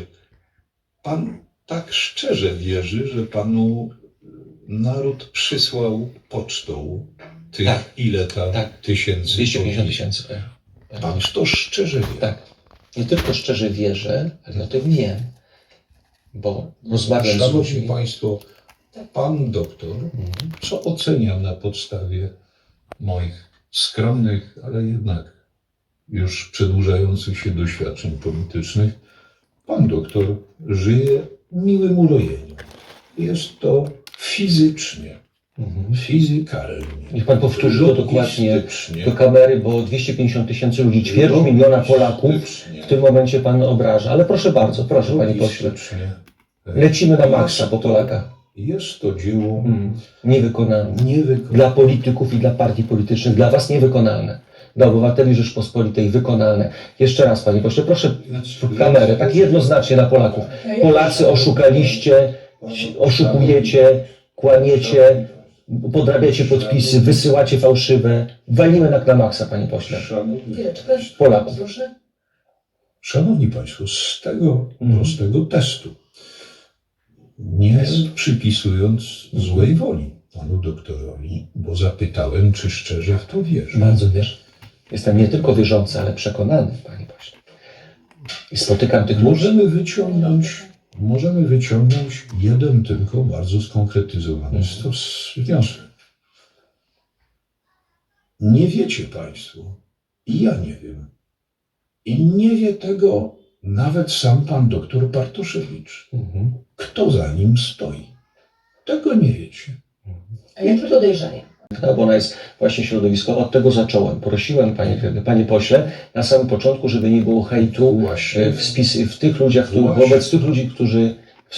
powie. Pan tak szczerze wierzy, że panu naród przysłał pocztą tych Tak. ile tam Tak. tysięcy. 250 powinien. tysięcy. Pan w to szczerze wie. Tak. Nie tylko szczerze wierzę, ale o tym wiem. Bo rozmawiam z Szanowni ludźmi. Państwo, pan doktor, Mhm. co oceniam na podstawie moich skromnych, ale jednak już przedłużających się doświadczeń politycznych, pan doktor żyje miłym ulojeniu. Jest to fizycznie, Mhm. fizykalnie. Niech pan powtórzy to dokładnie do kamery, bo 250 tysięcy ludzi, ćwierć miliona Polaków w tym momencie pan obraża. Ale proszę bardzo, proszę panie pośle. Lecimy na maksa po Polakach. Jest to dzieło Mhm. Niewykonalne. niewykonane. Dla polityków i dla partii politycznych, dla was niewykonalne. Dla obywateli Rzeczpospolitej wykonalne. Jeszcze raz, panie pośle, proszę w kamerę, tak jednoznacznie na Polaków. Polacy oszukaliście, oszukujecie, kłamiecie, podrabiacie podpisy, wysyłacie fałszywe. Walimy na, na maksa, panie pośle. Szanowni, Chwileczkę. Polaków. Proszę. szanowni Państwo, z tego Mhm. prostego testu, nie przypisując złej woli panu doktorowi, bo zapytałem, czy szczerze w to wierzy. Bardzo wierzę. Jestem nie tylko wierzący, ale przekonany, panie pośle. I spotykam tych ludzi. Możemy wyciągnąć, możemy wyciągnąć jeden tylko bardzo skonkretyzowany Mhm. stos wniosek. Nie wiecie Państwo, i ja nie wiem, i nie wie tego nawet sam pan doktor Bartoszewicz, Mhm. kto za nim stoi. Tego nie wiecie. A jakie podejrzenie? No, bo ona jest właśnie środowiskowa. Od tego zacząłem. Prosiłem, panie, panie pośle, na samym początku, żeby nie było hejtu Właśnie. e, w, spis, w tych ludziach, którzy, wobec tych ludzi, którzy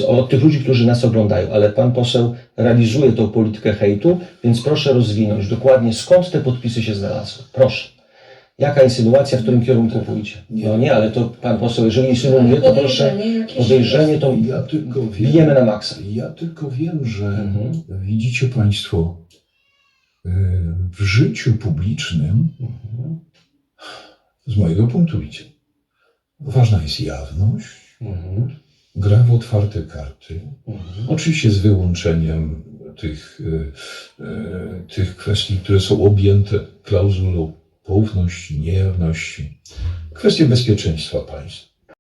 od tych ludzi, którzy nas oglądają, ale pan poseł realizuje tą politykę hejtu, więc proszę rozwinąć dokładnie skąd te podpisy się znalazły. Proszę. Jaka insynuacja, w którym kierunku pójdzie? No nie, ale to pan poseł, jeżeli insynuuje, to proszę, Podejrzenie to Ja tylko wiem, bijemy na maksa. ja tylko wiem, że Mhm. widzicie Państwo, w życiu publicznym, z mojego punktu widzenia, ważna jest jawność, gra w otwarte karty. Oczywiście z wyłączeniem tych, e, e, tych kwestii, które są objęte klauzulą poufności, niejawności. Kwestie bezpieczeństwa państwa.